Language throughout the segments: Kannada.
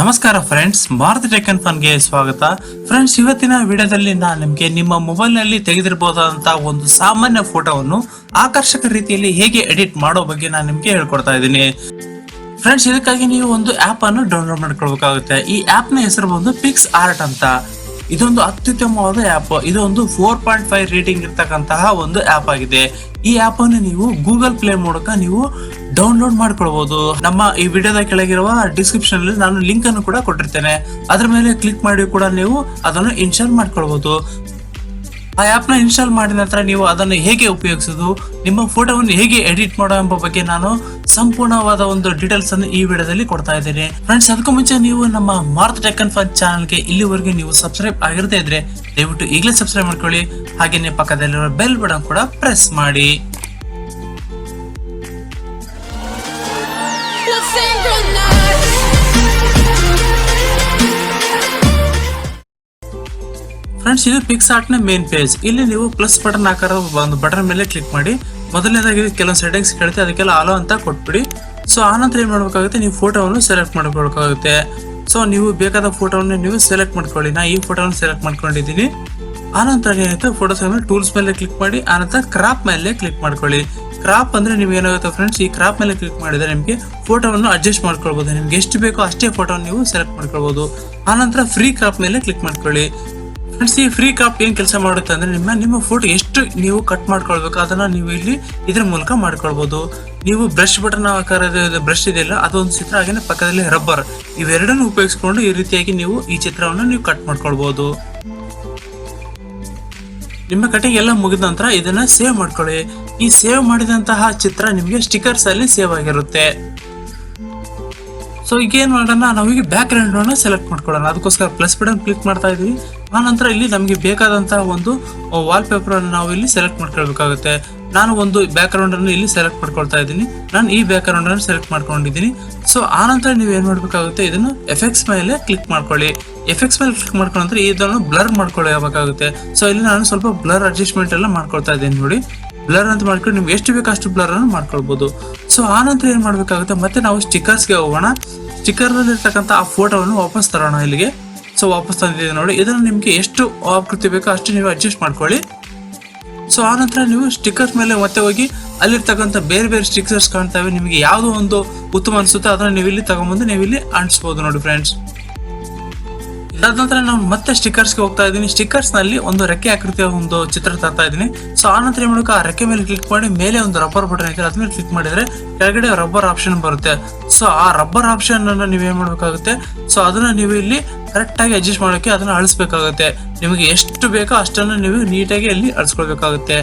ನಮಸ್ಕಾರ ಫ್ರೆಂಡ್ಸ್, ಭಾರತ ಟೆಕ್ ಅಂಡ್ ಫನ್ಗೆ ಸ್ವಾಗತ. ಫ್ರೆಂಡ್ಸ್, ಇವತ್ತಿನ ವಿಡಿಯೋದಲ್ಲಿ ನಾನು ನಿಮಗೆ ನಿಮ್ಮ ಮೊಬೈಲ್ನಲ್ಲಿ ತೆಗೆದಿರಬಹುದಾದಂತಹ ಒಂದು ಸಾಮಾನ್ಯ ಫೋಟೋವನ್ನು ಆಕರ್ಷಕ ರೀತಿಯಲ್ಲಿ ಹೇಗೆ ಎಡಿಟ್ ಮಾಡೋ ಬಗ್ಗೆ ನಾನು ನಿಮಗೆ ಹೇಳ್ಕೊಡ್ತಾ ಇದ್ದೀನಿ. ಫ್ರೆಂಡ್ಸ್, ಇದಕ್ಕಾಗಿ ನೀವು ಒಂದು ಆಪ್ ಅನ್ನು ಡೌನ್ಲೋಡ್ ಮಾಡ್ಕೊಳ್ಬೇಕಾಗುತ್ತೆ. ಈ ಆಪ್ನ ಹೆಸರು ಬಂದು ಪಿಕ್ಸ್ ಆರ್ಟ್ ಅಂತ. ಇದೊಂದು ಅತ್ಯುತ್ತಮವಾದ ಆಪ್ ಇದೊಂದು ಫೋರ್ ಪಾಯಿಂಟ್ ಫೈವ್ ರೇಟಿಂಗ್ ಇರ್ತಕ್ಕಂತಹ ಒಂದು ಆಪ್ ಆಗಿದೆ. ಈ ಆಪ್ ಅನ್ನು ನೀವು ಗೂಗಲ್ ಪ್ಲೇ ಮೂಲಕ ನೀವು ಡೌನ್ಲೋಡ್ ಮಾಡ್ಕೊಳ್ಬಹುದು ನಮ್ಮ ಈ ವಿಡಿಯೋದ ಕೆಳಗಿರುವ ಡಿಸ್ಕ್ರಿಪ್ಷನ್ ಅಲ್ಲಿ ನಾನು ಲಿಂಕ್ ಅನ್ನು ಕೂಡ ಕೊಟ್ಟಿರ್ತೇನೆ. ಅದರ ಮೇಲೆ ಕ್ಲಿಕ್ ಮಾಡಿ ಕೂಡ ನೀವು ಅದನ್ನು ಇನ್ಸ್ಟಾಲ್ ಮಾಡ್ಕೊಳ್ಬಹುದು ಆ ಆ್ಯಪ್ನ ಇನ್ಸ್ಟಾಲ್ ಮಾಡಿದ ನಂತರ ನೀವು ಅದನ್ನು ಹೇಗೆ ಉಪಯೋಗಿಸೋದು, ನಿಮ್ಮ ಫೋಟೋವನ್ನು ಹೇಗೆ ಎಡಿಟ್ ಮಾಡೋ ಎಂಬ ಬಗ್ಗೆ ನಾನು ಸಂಪೂರ್ಣವಾದ ಒಂದು ಡೀಟೇಲ್ಸ್ ಅನ್ನು ಈ ವಿಡಿಯೋದಲ್ಲಿ ಕೊಡ್ತಾ ಇದ್ದೀನಿ. ಫ್ರೆಂಡ್ಸ್ ಅದಕ್ಕೂ ಮುಂಚೆ ನೀವು ನಮ್ಮ ಮಾರ್ತ್ ಟೆಕ್ ಅಂಡ್ ಫನ್ ಚಾನಲ್ಗೆ ಇಲ್ಲಿವರೆಗೆ ನೀವು ಸಬ್ಸ್ಕ್ರೈಬ್ ಆಗಿರದೇ ಇದ್ರೆ ದಯವಿಟ್ಟು ಈಗಲೇ ಸಬ್ಸ್ಕ್ರೈಬ್ ಮಾಡ್ಕೊಳ್ಳಿ. ಹಾಗೇನೆ ಪಕ್ಕದಲ್ಲಿರೋ ಬೆಲ್ ಬಟನ್ ಕೂಡ ಪ್ರೆಸ್ ಮಾಡಿ. ಫ್ರೆಂಡ್ಸ್ ಇದು ಪಿಕ್ಸ್ ಆರ್ಟ್ನ ಮೇನ್ ಪೇಜ್ ಇಲ್ಲಿ ನೀವು ಪ್ಲಸ್ ಬಟನ್ ಆಕಾರ ಒಂದು ಬಟನ್ ಮೇಲೆ ಕ್ಲಿಕ್ ಮಾಡಿ. ಮೊದಲನೇದಾಗಿ ಕೆಲವೊಂದು ಸೆಟ್ಟಿಂಗ್ಸ್ ಕೇಳುತ್ತೆ, ಅದಕ್ಕೆಲ್ಲ ಆಲೋ ಅಂತ ಕೊಟ್ಬಿಡಿ. ಸೊ ಆನಂತರ ಏನು ಮಾಡಬೇಕಾಗುತ್ತೆ, ನೀವು ಫೋಟೋವನ್ನು ಸೆಲೆಕ್ಟ್ ಮಾಡ್ಕೊಳ್ಬೇಕಾಗುತ್ತೆ. ಸೊ ನೀವು ಬೇಕಾದ ಫೋಟೋವನ್ನು ನೀವು ಸೆಲೆಕ್ಟ್ ಮಾಡ್ಕೊಳ್ಳಿ. ನಾ ಈ ಫೋಟೋವನ್ನು ಸೆಲೆಕ್ಟ್ ಮಾಡ್ಕೊಂಡಿದ್ದೀನಿ. ಆನಂತರ ಏನಾಯ್ತು ಫೋಟೋಸ್ ಟೂಲ್ಸ್ ಮೇಲೆ ಕ್ಲಿಕ್ ಮಾಡಿ ಆನಂತರ ಕ್ರಾಪ್ ಮೇಲೆ ಕ್ಲಿಕ್ ಮಾಡ್ಕೊಳ್ಳಿ. ಕ್ರಾಪ್ ಅಂದ್ರೆ ನೀವು ಏನಾಗುತ್ತೆ ಫ್ರೆಂಡ್ಸ್ ಈ ಕ್ರಾಪ್ ಮೇಲೆ ಕ್ಲಿಕ್ ಮಾಡಿದ್ರೆ ನಿಮಗೆ ಫೋಟೋವನ್ನು ಅಡ್ಜಸ್ಟ್ ಮಾಡ್ಕೊಳ್ಬಹುದು ನಿಮ್ಗೆ ಎಷ್ಟು ಬೇಕೋ ಅಷ್ಟೇ ಫೋಟೋ ನೀವು ಸೆಲೆಕ್ಟ್ ಮಾಡ್ಕೊಳ್ಬಹುದು ಆನಂತರ ಫ್ರೀ ಕ್ರಾಪ್ ಮೇಲೆ ಕ್ಲಿಕ್ ಮಾಡ್ಕೊಳ್ಳಿ. ಫ್ರೆಂಡ್ಸ್ ಈ ಫ್ರೀ ಕಾಪ್ ಏನ್ ಕೆಲಸ ಮಾಡುತ್ತೆ ಅಂದ್ರೆ ನಿಮ್ಮ ನಿಮ್ಮ ಫುಡ್ ಎಷ್ಟು ನೀವು ಕಟ್ ಮಾಡ್ಕೊಳ್ಬೇಕು, ಅದನ್ನ ನೀವು ಇಲ್ಲಿ ಇದ್ರ ಮೂಲಕ ಮಾಡ್ಕೊಳ್ಬಹುದು ನೀವು ಬ್ರಷ್ ಬಟನ್ ಆಕಾರದ ಬ್ರಷ್ ಇದೆಯಲ್ಲ, ಅದೊಂದು ಚಿತ್ರ ಹಾಗೆ ಪಕ್ಕದಲ್ಲಿ ರಬ್ಬರ್ ಇವೆರಡನ್ನು ಉಪಯೋಗಿಸಿಕೊಂಡು ಈ ರೀತಿಯಾಗಿ ನೀವು ಈ ಚಿತ್ರವನ್ನು ನೀವು ಕಟ್ ಮಾಡ್ಕೊಳ್ಬಹುದು ನಿಮ್ಮ ಕಟಿಂಗ್ ಎಲ್ಲ ಮುಗಿದ ನಂತರ ಇದನ್ನ ಸೇವ್ ಮಾಡ್ಕೊಳ್ಳಿ. ಈ ಸೇವ್ ಮಾಡಿದಂತಹ ಚಿತ್ರ ನಿಮಗೆ ಸ್ಟಿಕರ್ಸ್ ಅಲ್ಲಿ ಸೇವ್ ಆಗಿರುತ್ತೆ. ಸೊ ಈಗ ಏನ್ ಮಾಡೋಣ, ನಾವೀಗ ಬ್ಯಾಕ್ ಗ್ರೌಂಡ್ ಸೆಲೆಕ್ಟ್ ಮಾಡ್ಕೊಳ್ಳೋಣ. ಅದಕ್ಕೋಸ್ಕರ ಪ್ಲಸ್ ಬಟನ್ ಕ್ಲಿಕ್ ಮಾಡ್ತಾ ಇದೀವಿ. ಆ ನಂತರ ಇಲ್ಲಿ ನಮಗೆ ಬೇಕಾದಂತಹ ಒಂದು ವಾಲ್ ಪೇಪರ್ ಅನ್ನು ನಾವು ಇಲ್ಲಿ ಸೆಲೆಕ್ಟ್ ಮಾಡ್ಕೊಳ್ಬೇಕಾಗುತ್ತೆ. ನಾನು ಒಂದು ಬ್ಯಾಕ್ ಅನ್ನು ಇಲ್ಲಿ ಸೆಲೆಕ್ಟ್ ಮಾಡ್ಕೊಳ್ತಾ ಇದ್ದೀನಿ. ನಾನು ಈ ಬ್ಯಾಕ್ ಅನ್ನು ಸೆಲೆಕ್ಟ್ ಮಾಡ್ಕೊಂಡಿದ್ದೀನಿ. ಸೊ ಆನಂತರ ನೀವು ಏನ್ ಮಾಡ್ಬೇಕಾಗುತ್ತೆ? ಇದನ್ನು ಎಫೆಕ್ಟ್ಸ್ ಮೇಲೆ ಕ್ಲಿಕ್ ಮಾಡ್ಕೊಳ್ಳಿ. ಎಫೆಕ್ಟ್ಸ್ ಮೇಲೆ ಕ್ಲಿಕ್ ಮಾಡ್ಕೊಂಡ್ರೆ ಇದನ್ನು ಬ್ಲರ್ ಮಾಡ್ಕೊಳ್ಳಬೇಕಾಗುತ್ತೆ. ಸೊ ಇಲ್ಲಿ ನಾನು ಸ್ವಲ್ಪ ಬ್ಲರ್ ಅಡ್ಜಸ್ಟ್ಮೆಂಟ್ ಎಲ್ಲ ಮಾಡ್ಕೊಳ್ತಾ ಇದ್ದೀನಿ ನೋಡಿ. ಬ್ಲರ್ ಅಂತ ಮಾಡ್ಕೊಂಡು ನೀವು ಎಷ್ಟು ಬೇಕು ಅಷ್ಟು ಬ್ಲರ್ ಅನ್ನು ಮಾಡ್ಕೊಳ್ಬಹುದು ಸೊ ಆನಂತರ ಏನು ಮಾಡ್ಬೇಕಾಗುತ್ತೆ? ಮತ್ತೆ ನಾವು ಸ್ಟಿಕರ್ಸ್ಗೆ ಹೋಗೋಣ. ಸ್ಟಿಕ್ಕರ್ನಲ್ಲಿರ್ತಕ್ಕಂಥ ಆ ಫೋಟೋವನ್ನು ವಾಪಸ್ ತರೋಣ ಇಲ್ಲಿಗೆ. ಸೊ ವಾಪಸ್ ತಂದಿದೆ ನೋಡಿ, ಇದನ್ನು ನಿಮಗೆ ಎಷ್ಟು ಆಕೃತಿ ಬೇಕೋ ಅಷ್ಟು ನೀವು ಅಡ್ಜಸ್ಟ್ ಮಾಡ್ಕೊಳ್ಳಿ. ಸೊ ಆನಂತರ ನಂತರ ನೀವು ಸ್ಟಿಕ್ಕರ್ಸ್ ಮೇಲೆ ಮತ್ತೆ ಹೋಗಿ, ಅಲ್ಲಿರ್ತಕ್ಕಂಥ ಬೇರೆ ಬೇರೆ ಸ್ಟಿಕ್ಕರ್ಸ್ ಕಾಣ್ತಾವೆ, ನಿಮಗೆ ಯಾವುದೋ ಒಂದು ಉತ್ತಮ ಅನಿಸುತ್ತೋ ಅದನ್ನ ನೀವು ಇಲ್ಲಿ ತಗೊಂಬಂದು ನೀವು ಇಲ್ಲಿ ಅಂಟಿಸ್ಬೋದು ನೋಡಿ ಫ್ರೆಂಡ್ಸ್ ಇದಾದ ನಂತರ ನಾನು ಮತ್ತೆ ಸ್ಟಿಕ್ಕರ್ಸ್ಗೆ ಹೋಗ್ತಾ ಇದ್ದೀನಿ. ಸ್ಟಿಕ್ಕರ್ಸ್ನಲ್ಲಿ ಒಂದು ರೆಕ್ಕೆ ಆಕೃತಿಯ ಒಂದು ಚಿತ್ರ ತರ್ತಾ ಇದ್ದೀನಿ. ಸೊ ಆ ನಂತರ ಮೂಲಕ ಆ ರೆಕ್ಕೆ ಮೇಲೆ ಕ್ಲಿಕ್ ಮಾಡಿ ಮೇಲೆ ಒಂದು ರಬ್ಬರ್ ಬಟನ್ ಇದೆ ಅದ್ರ ಮೇಲೆ ಕ್ಲಿಕ್ ಮಾಡಿದ್ರೆ ಕೆಳಗಡೆ ರಬ್ಬರ್ ಆಪ್ಷನ್ ಬರುತ್ತೆ. ಸೊ ಆ ರಬ್ಬರ್ ಆಪ್ಷನ್ ಅನ್ನ ನೀವು ಏನ್ ಮಾಡ್ಬೇಕಾಗುತ್ತೆ? ಸೊ ಅದನ್ನ ನೀವು ಇಲ್ಲಿ ಕರೆಕ್ಟ್ ಆಗಿ ಅಡ್ಜಸ್ಟ್ ಮಾಡೋಕೆ ಅದನ್ನ ಅಳಿಸ್ಬೇಕಾಗುತ್ತೆ. ನಿಮಗೆ ಎಷ್ಟು ಬೇಕೋ ಅಷ್ಟನ್ನು ನೀವು ನೀಟಾಗಿ ಅಲ್ಲಿ ಅಳಿಸ್ಕೊಳ್ಬೇಕಾಗುತ್ತೆ.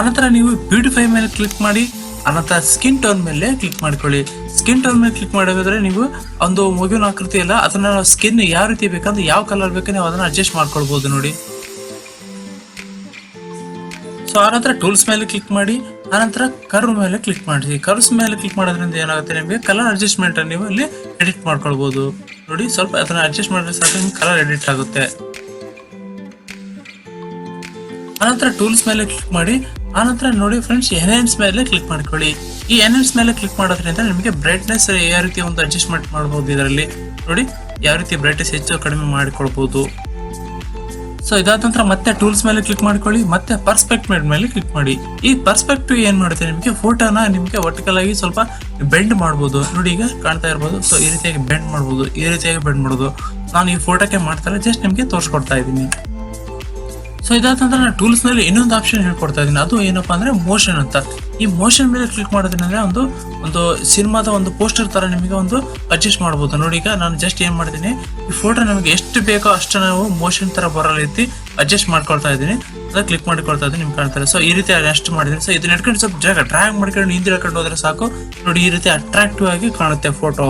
ಆನಂತರ ನೀವು ಬ್ಯೂಟಿಫೈ ಮೇಲೆ ಕ್ಲಿಕ್ ಮಾಡಿ ಅನಂತರ ಸ್ಕಿನ್ ಟೋನ್ ಮೇಲೆ ಕ್ಲಿಕ್ ಮಾಡ್ಕೊಳ್ಳಿ. ಸ್ಕಿನ್ ಟೋನ್ ಮೇಲೆ ಕ್ಲಿಕ್ ಮಾಡಿದ್ರೆ ನೀವು ಒಂದು ಮಗುವಿನ ಆಕೃತಿ ಎಲ್ಲ ಅದನ್ನ ಸ್ಕಿನ್ ಯಾವ ರೀತಿ ಬೇಕಂದ್ರೆ ಯಾವ ಕಲರ್ ಬೇಕು ನೀವು ಅದನ್ನ ಅಡ್ಜಸ್ಟ್ ಮಾಡ್ಕೊಳ್ಬಹುದು ನೋಡಿ. ಸೊ ಆನಂತರ ಟೂಲ್ಸ್ ಮೇಲೆ ಕ್ಲಿಕ್ ಮಾಡಿ ಆನಂತರ ಕರ್ವ್ ಮೇಲೆ ಕ್ಲಿಕ್ ಮಾಡಿ. ಕರ್ವ್ಸ್ ಮೇಲೆ ಕ್ಲಿಕ್ ಮಾಡೋದ್ರಿಂದ ಏನಾಗುತ್ತೆ ನಿಮಗೆ? ಕಲರ್ ಅಡ್ಜಸ್ಟ್ಮೆಂಟ್ ನೀವು ಇಲ್ಲಿ ಎಡಿಟ್ ಮಾಡ್ಕೊಳ್ಬಹುದು ನೋಡಿ, ಸ್ವಲ್ಪ ಅದನ್ನ ಅಡ್ಜಸ್ಟ್ ಮಾಡಿದ್ರೆ ಸಾಕು, ನಿಮ್ಗೆ ಕಲರ್ ಎಡಿಟ್ ಆಗುತ್ತೆ. ಆನಂತರ ಟೂಲ್ಸ್ ಮೇಲೆ ಕ್ಲಿಕ್ ಮಾಡಿ ಆನಂತರ ನೋಡಿ ಫ್ರೆಂಡ್ಸ್ ಎನ್ಹೆನ್ಸ್ ಮೇಲೆ ಕ್ಲಿಕ್ ಮಾಡ್ಕೊಳ್ಳಿ. ಈ ಎನ್ಹೆನ್ಸ್ ಮೇಲೆ ಕ್ಲಿಕ್ ಮಾಡೋದ್ರಿಂದ ನಿಮಗೆ ಬ್ರೈಟ್ನೆಸ್ ಯಾವ ರೀತಿ ಒಂದು ಅಡ್ಜಸ್ಟ್ಮೆಂಟ್ ಮಾಡಬಹುದು ಇದರಲ್ಲಿ? ನೋಡಿ, ಯಾವ ರೀತಿ ಬ್ರೈಟ್ನೆಸ್ ಹೆಚ್ಚು ಕಡಿಮೆ ಮಾಡಿಕೊಳ್ಬಹುದು ಸೊ ಇದಾದ ನಂತರ ಮತ್ತೆ ಟೂಲ್ಸ್ ಮೇಲೆ ಕ್ಲಿಕ್ ಮಾಡ್ಕೊಳ್ಳಿ, ಮತ್ತೆ ಪರ್ಸ್ಪೆಕ್ಟ್ ಮೇಲೆ ಕ್ಲಿಕ್ ಮಾಡಿ. ಈ ಪರ್ಸ್ಪೆಕ್ಟಿವ್ ಏನ್ ಮಾಡುತ್ತೆ ನಿಮಗೆ? ಫೋಟೋನ ನಿಮಗೆ ವರ್ಟಿಕಲ್ ಆಗಿ ಸ್ವಲ್ಪ ಬೆಂಡ್ ಮಾಡ್ಬೋದು. ನೋಡಿ, ಈಗ ಕಾಣ್ತಾ ಇರ್ಬೋದು. ಸೊ ಈ ರೀತಿಯಾಗಿ ಬೆಂಡ್ ಮಾಡ್ಬೋದು, ಈ ರೀತಿಯಾಗಿ ಬೆಂಡ್ ಮಾಡೋದು ನಾನು ಈ ಫೋಟೋಕ್ಕೆ ಮಾಡ್ತಾರೆ ಜಸ್ಟ್ ನಿಮಗೆ ತೋರಿಸ್ಕೊಡ್ತಾ ಇದ್ದೀನಿ. ಸೊ ಇದಾದ ನಂತರ ನಾನು ಟೂಲ್ಸ್ನಲ್ಲಿ ಇನ್ನೊಂದು ಆಪ್ಷನ್ ಹೇಳ್ಕೊಡ್ತಾ ಇದ್ದೀನಿ. ಅದು ಏನಪ್ಪ ಅಂದರೆ ಮೋಷನ್ ಅಂತ. ಈ ಮೋಷನ್ ಮೇಲೆ ಕ್ಲಿಕ್ ಮಾಡೋದ್ರಿಂದ ಒಂದು ಒಂದು ಸಿನಿಮಾದ ಒಂದು ಪೋಸ್ಟರ್ ತರ ನಿಮಗೆ ಒಂದು ಅಡ್ಜಸ್ಟ್ ಮಾಡಬಹುದು ನೋಡಿ, ಈಗ ನಾನು ಜಸ್ಟ್ ಏನು ಮಾಡ್ತೀನಿ, ಈ ಫೋಟೋ ನಮಗೆ ಎಷ್ಟು ಬೇಕೋ ಅಷ್ಟು ನಾವು ಮೋಷನ್ ತರ ಬರೋ ರೀತಿ ಅಡ್ಜಸ್ಟ್ ಮಾಡ್ಕೊಳ್ತಾ ಇದ್ದೀನಿ. ಅದ ಕ್ಲಿಕ್ ಮಾಡಿಕೊಳ್ತಾ ಇದ್ದೀನಿ, ನಿಮ್ಗೆ ಕಾಣ್ತಾರೆ ಸೊ ಈ ರೀತಿ ಅಷ್ಟು ಮಾಡಿದ್ದೀನಿ. ಸೊ ಇದನ್ನ ಇಟ್ಕೊಂಡು ಸ್ವಲ್ಪ ಜಾಗ ಡ್ರಾಗ್ ಮಾಡ್ಕೊಂಡು ಹಿಂದೆ ಹಿಡ್ಕೊಂಡು ಹೋದ್ರೆ ಸಾಕು. ನೋಡಿ, ಈ ರೀತಿ ಅಟ್ರಾಕ್ಟಿವ್ ಆಗಿ ಕಾಣುತ್ತೆ ಫೋಟೋ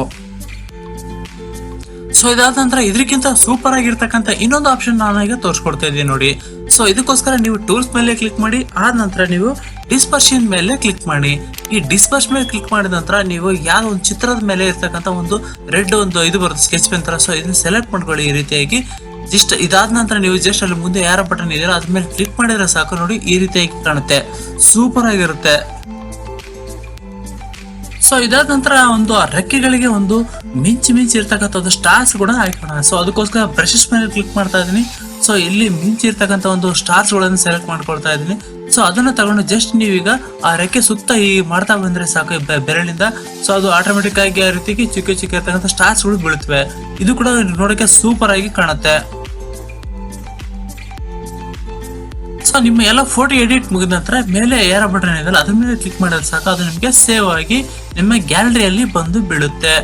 ಸೊ ಇದಾದ ನಂತರ ಇದಕ್ಕಿಂತ ಸೂಪರ್ ಆಗಿರ್ತಕ್ಕಂಥ ಇನ್ನೊಂದು ಆಪ್ಷನ್ ನಾನು ಈಗ ತೋರಿಸ್ಕೊಡ್ತಾ ಇದ್ದೀನಿ ನೋಡಿ. ಸೊ ಇದಕ್ಕೋಸ್ಕರ ನೀವು ಟೂಲ್ಸ್ ಮೇಲೆ ಕ್ಲಿಕ್ ಮಾಡಿ, ಆದ ನಂತರ ನೀವು ಡಿಸ್ಪರ್ಷನ್ ಮೇಲೆ ಕ್ಲಿಕ್ ಮಾಡಿ. ಈ ಡಿಸ್ಪರ್ಸ್ ಮೇಲೆ ಕ್ಲಿಕ್ ಮಾಡಿದ ನಂತರ ನೀವು ಯಾವ ಒಂದು ಚಿತ್ರದ ಮೇಲೆ ಇರ್ತಕ್ಕಂಥ ಒಂದು ರೆಡ್ ಒಂದು ಇದು ಬರುತ್ತೆ ಸ್ಕೆಚ್ ಪೆನ್ ತರ. ಸೊ ಇದನ್ನ ಸೆಲೆಕ್ಟ್ ಮಾಡ್ಕೊಳ್ಳಿ ಈ ರೀತಿಯಾಗಿ. ಜಸ್ಟ್ ಇದಾದ ನಂತರ ನೀವು ಜಸ್ಟ್ ಅಲ್ಲಿ ಮುಂದೆ ಯಾರ ಬಟನ್ ಇದೆಯಲ್ಲ, ಅದ್ರ ಮೇಲೆ ಕ್ಲಿಕ್ ಮಾಡಿದ್ರೆ ಸಾಕು ನೋಡಿ, ಈ ರೀತಿಯಾಗಿ ಕಾಣುತ್ತೆ. ಸೂಪರ್ ಆಗಿರುತ್ತೆ. ಸೊ ಇದಾದ ನಂತರ ಒಂದು ರೆಕ್ಕೆಗಳಿಗೆ ಒಂದು ಮಿಂಚು ಮಿಂಚಿ ಇರ್ತಕ್ಕಂಥ ಒಂದು ಸ್ಟಾರ್ಸ್ ಕೂಡ ಹಾಕೋಣ ಸೊ ಅದಕ್ಕೋಸ್ಕರ ಬ್ರಷಸ್ ಮೇಲೆ ಕ್ಲಿಕ್ ಮಾಡ್ತಾ ಇದ್ದೀನಿ. ಸೊ ಇಲ್ಲಿ ಮಿಂಚಿರ್ತಕ್ಕಂಥ ಒಂದು ಸ್ಟಾರ್ಸ್ಗಳನ್ನು ಸೆಲೆಕ್ಟ್ ಮಾಡ್ಕೊಳ್ತಾ ಇದ್ದೀನಿ ಸೊ ಅದನ್ನ ತಗೊಂಡು ಜಸ್ಟ್ ನೀವೀಗ ಆ ರೆಕ್ಕೆ ಸುತ್ತ ಈ ಮಾಡ್ತಾ ಬಂದ್ರೆ ಸಾಕು ಬೆರಳಿಂದ. ಸೊ ಅದು ಆಟೋಮೆಟಿಕ್ ಆಗಿ ಆ ರೀತಿಗೆ ಚಿಕ್ಕ ಚಿಕ್ಕ ಇರ್ತಕ್ಕಂಥ ಸ್ಟಾರ್ಸ್ಗಳು ಬೀಳುತ್ತವೆ. ಇದು ಕೂಡ ನೋಡಕ್ಕೆ ಸೂಪರ್ ಆಗಿ ಕಾಣುತ್ತೆ. ಸೊ ನಿಮ್ಮ ಎಲ್ಲ ಫೋಟೋ ಎಡಿಟ್ ಮುಗಿದ ನಂತರ ಮೇಲೆ ಏರ ಬಟನ್ ಇದೆಲ್ಲ ಅದ್ರ ಮೇಲೆ ಕ್ಲಿಕ್ ಮಾಡಿದ್ರೆ ಸಾಕು. ಅದು ನಿಮಗೆ ಸೇವ್ ಆಗಿ ನಿಮ್ಮ ಗ್ಯಾಲರಿಯಲ್ಲಿ ಬಂದು ಬೀಳುತ್ತೆ.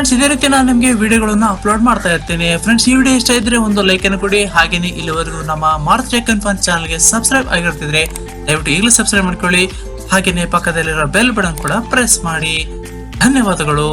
ಫ್ರೆಂಡ್ಸ್ ಇದೇ ರೀತಿ ನಾನು ನಿಮಗೆ ವಿಡಿಯೋಗಳನ್ನು ಅಪ್ಲೋಡ್ ಮಾಡ್ತಾ ಇರ್ತೀನಿ. ಫ್ರೆಂಡ್ಸ್ ಈ ವಿಡಿಯೋ ಇಷ್ಟ ಇದ್ರೆ ಒಂದು ಲೈಕ್ ಅನ್ನು ಕೊಡಿ. ಹಾಗೇನೆ ಇಲ್ಲಿವರೆಗೂ ನಮ್ಮ ಮಾರ್ಚ್ ಟೆಕನ್ ಫನ್ ಚಾನಲ್ಗೆ ಸಬ್ಸ್ಕ್ರೈಬ್ ಆಗಿರ್ತಿದ್ರೆ ದಯವಿಟ್ಟು ಈಗಲೂ ಸಬ್ಸ್ಕ್ರೈಬ್ ಮಾಡ್ಕೊಳ್ಳಿ. ಹಾಗೆಯೇ ಪಕ್ಕದಲ್ಲಿರೋ ಬೆಲ್ ಬಟನ್ ಕೂಡ ಪ್ರೆಸ್ ಮಾಡಿ. ಧನ್ಯವಾದಗಳು.